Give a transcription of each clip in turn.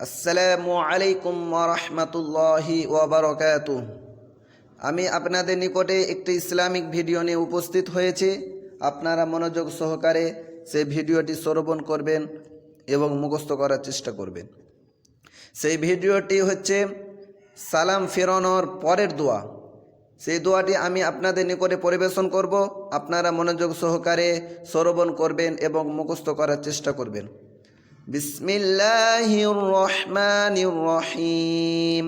আসসালামু আলাইকুম ওরহমতুল্লাহি ওবরকাত আমি আপনাদের নিকটে একটি ইসলামিক ভিডিও নিয়ে উপস্থিত হয়েছি। আপনারা মনোযোগ সহকারে সেই ভিডিওটি শ্রবণ করবেন এবং মুখস্থ করার চেষ্টা করবেন। সেই ভিডিওটি হচ্ছে সালাম ফেরানোর পরের দোয়া। সেই দোয়াটি আমি আপনাদের নিকটে পরিবেশন করব। আপনারা মনোযোগ সহকারে শ্রবণ করবেন এবং মুখস্থ করার চেষ্টা করবেন। بسم الله الرحمن الرحيم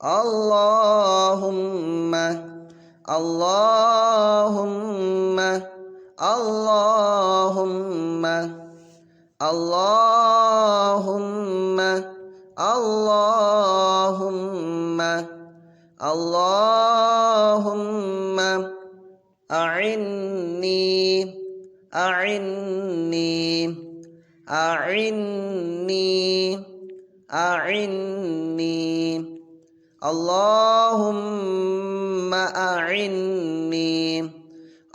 اللهم اللهم اللهم اللهم اللهم اللهم أعني أعني أعني أعني. اللهم أعني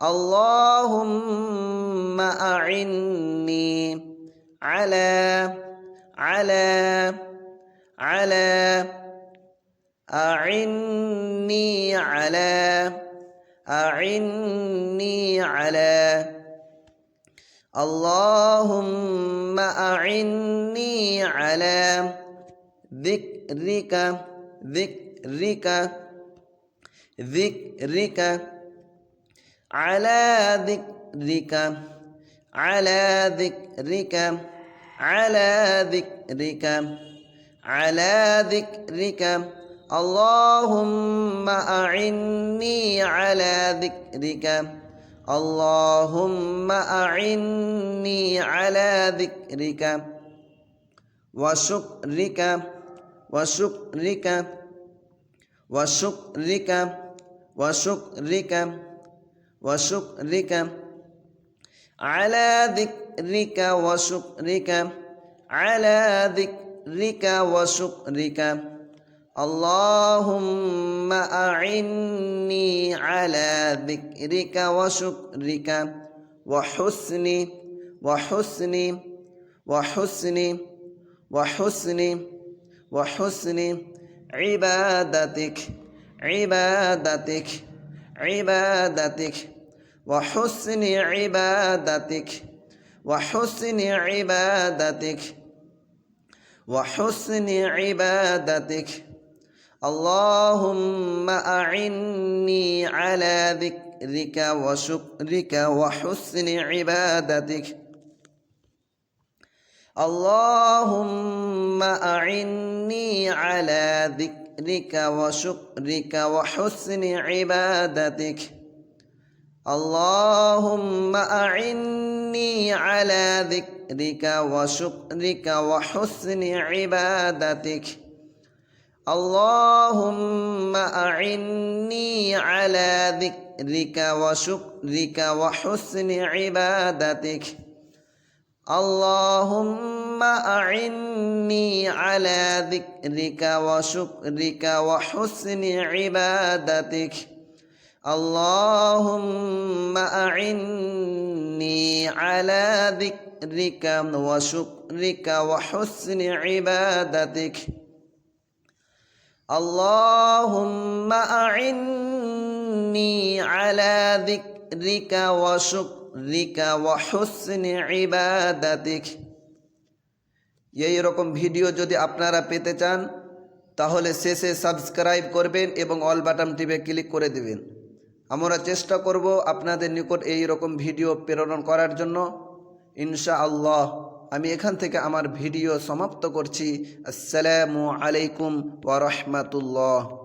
اللهم أعني. على على على. أعني على أعني على. اللهم أعني على ذكرك ذكرك ذكرك على ذكرك على ذكرك على ذكرك على ذكرك. اللهم أعني على ذكرك. اللهم أعني على ذكرك وشكرك وشكرك وشكرك وشكرك وشكرك على ذكرك وشكرك على ذكرك وشكرك اللهم أعني على ذكرك وشكرك وحسن وحسن وحسن وحسن وحسن عبادتك عبادتك عبادتك وحسن عبادتك وحسن عبادتك وحسن عبادتك. اللهم أعني على ذكرك وشكرك وحسن عبادتك. اللهم أعني على ذكرك وشكرك وحسن عبادتك. اللهم أعني على ذكرك وشكرك وحسن عبادتك. اللهم أعني على ذكرك وشكرك وحسن عبادتك. اللهم أعني على ذكرك وشكرك وحسن عبادتك. اللهم أعني على ذكرك وشكرك وحسن عبادتك. اللهم أعني على ذكرك وشكرك وحسن عبادتك এই রকম ভিডিও যদি আপনারা পেতে চান তাহলে শেষে সাবস্ক্রাইব করবেন এবং অল বাটন টিপে ক্লিক করে দেবেন আমরা চেষ্টা করব আপনাদের নিকট এই রকম ভিডিও প্রেরণ করার জন্য ইনশা আল্লাহ আমি এখান থেকে আমার ভিডিও সমাপ্ত করছি। আসসালামু আলাইকুম ওয়া রাহমাতুল্লাহ।